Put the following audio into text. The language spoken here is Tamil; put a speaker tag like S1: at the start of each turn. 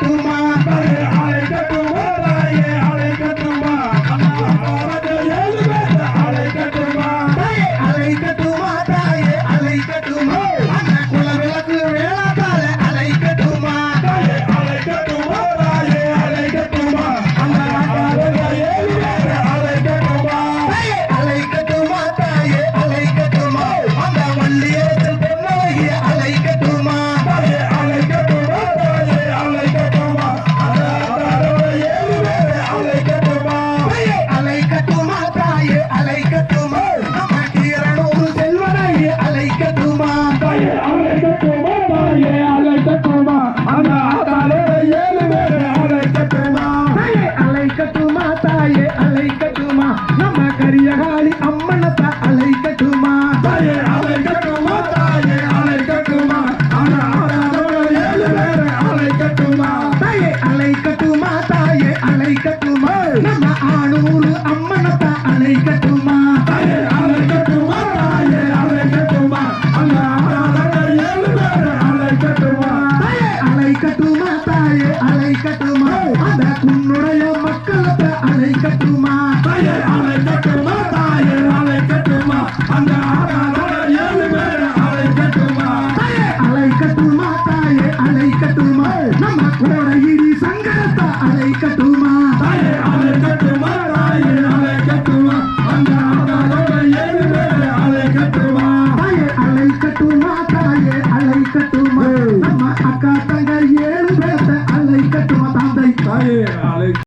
S1: Kumar. ஆளூர் அம்மனத்தா அலை கட்டுமா?
S2: அலை கட்டுமா தாயே அலை கட்டுமா? அங்க ஆறாதங்கள் ஏழு பேர் அலை கட்டுமா?
S1: தாயே அலை கட்டுமா தாயே அலை கட்டுமா? அந்த உன்னுடைய மக்களத்தை அலை கட்டுமா?
S2: தாயே அலை கட்டுமா தாயே அலை
S1: நம்ம கோடையிடி சங்கரத்தை அலை கட்டுமா? அலை கட்டுமா? நம்ம அக்கா தங்க ஏழு பேர்த்த அலை கட்டுமா தாந்தை?
S2: தாயே.